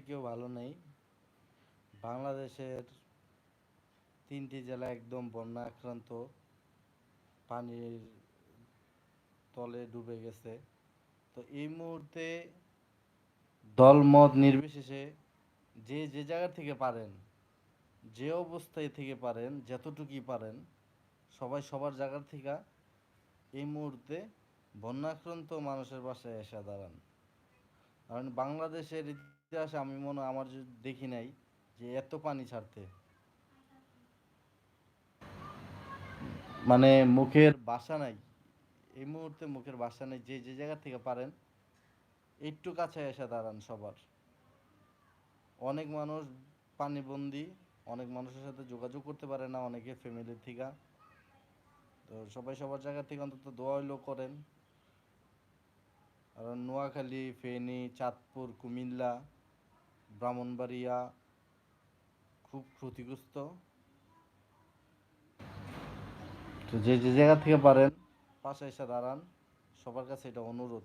কেউ ভালো নেই। বাংলাদেশের তিনটি জেলা একদম বন্যা আক্রান্ত পানির তলে ডুবে গেছে। তো এই মুহূর্তে দলমত নির্বিশেষে যে যে জায়গা থেকে পারেন, যে অবস্থায় থেকে পারেন, যতটুকুই পারেন, সবাই সবার জায়গার থেকে এই মুহূর্তে বন্যাক্রান্ত মানুষের পাশে এসে দাঁড়ান। কারণ বাংলাদেশের ইতিহাসে আমি মনে আমার দেখি নাই যে এত পানি ছাড়তে। মানে মুখের বাসা নাই। এই মুহূর্তে মুখের বাসা নেই, যে যে জায়গা থেকে পারেন, একটু কাছে এসে দাঁড়ান সবার। অনেক মানুষ পানিবন্দি, অনেক মানুষের সাথে যোগাযোগ করতে পারে না, অনেকে ফ্যামিলির থেকে। তো সবাই সবার জায়গা থেকে অন্তত দোয়া হইলেও করেন। আর নোয়াখালী, ফেনী, চাঁদপুর, কুমিল্লা ব্রাহ্মণবাড়িয়া খুব ক্ষতিগ্রস্ত। তো যে যে জায়গা থেকে পারেন, পাশে এসে দাঁড়ান। সবার কাছে এটা অনুরোধ।